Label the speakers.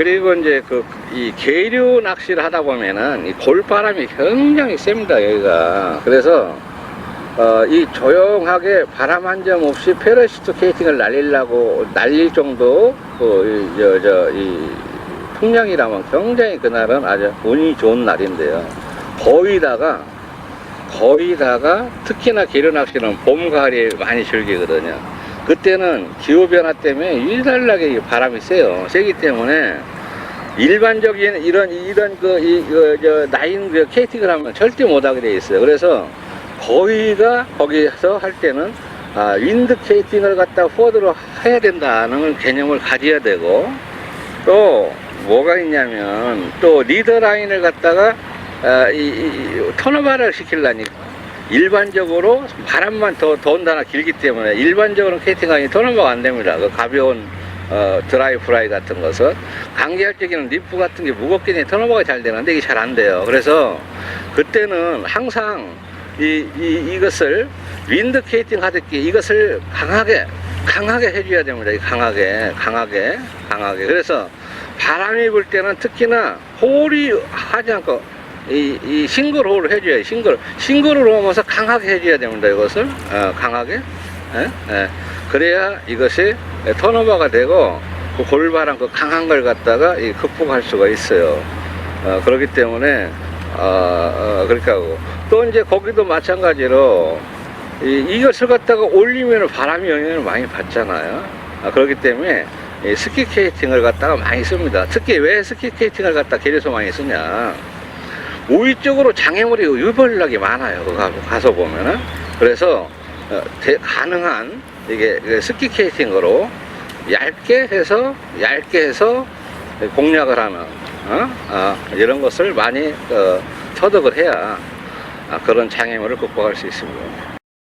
Speaker 1: 그리고 이제 그 이 계류 낚시를 하다 보면은 이 골바람이 굉장히 셉니다 여기가 그래서 어, 이 조용하게 바람 한 점 없이 페러시트 케이팅을 날리려고 날릴 정도 그 저 저 이 풍량이라면 굉장히 그날은 아주 운이 좋은 날인데요. 거의다가 거의다가 특히나 계류 낚시는 봄 가을에 많이 즐기거든요. 그때는 기후 변화 때문에 이 바람이 세요. 세기 때문에 일반적인 이런 이런 그이저 나인 그 케이팅을 하면 절대 못하게 돼 있어요. 그래서 거의가 거기서 할 때는 아, 윈드 케이팅을 갖다 포드로 해야 된다는 개념을 가져야 되고 또 뭐가 있냐면 또 리더 라인을 갖다가 아, 이, 이, 이 턴오버를 시키려니까 일반적으로 바람만 더 더운다나 길기 때문에 일반적으로 케이팅하기 턴오버가 안 됩니다. 그 가벼운 어, 드라이 프라이 같은 것은 강제할 적에는 리프 같은 게 무겁게 되니 턴오버가 잘 되는데 이게 잘 안 돼요. 그래서 그때는 항상 이, 이, 이것을 윈드 케이팅 하듯이 이것을 강하게 강하게 해줘야 됩니다. 이 강하게 강하게 강하게 그래서 바람이 불 때는 특히나 홀이 하지 않고 이, 이 싱글 홀을 해줘야 싱글 싱글을 하면서 강하게 해줘야 됩니다. 이것을 어, 강하게 예? 예. 그래야 이것이 턴오버가 되고 그 골바람 그 강한 걸 갖다가 이 극복할 수가 있어요. 어, 그렇기 때문에 어, 어, 하고 또 이제 거기도 마찬가지로 이, 이것을 갖다가 올리면 바람이 영향을 많이 받잖아요. 아, 그렇기 때문에 이 스키 케이팅을 갖다가 많이 씁니다. 특히 왜 스키 케이팅을 갖다 계려서 많이 쓰냐. 우위 쪽으로 장애물이 유벌나게 많아요. 그 가- 가서 보면은. 그래서 어, 대- 가능한 이게 그 스키 케이팅으로 얇게 해서 얇게 해서 공략을 하는 어? 아, 이런 것을 많이 어, 터득을 해야 아, 그런 장애물을 극복할 수 있습니다.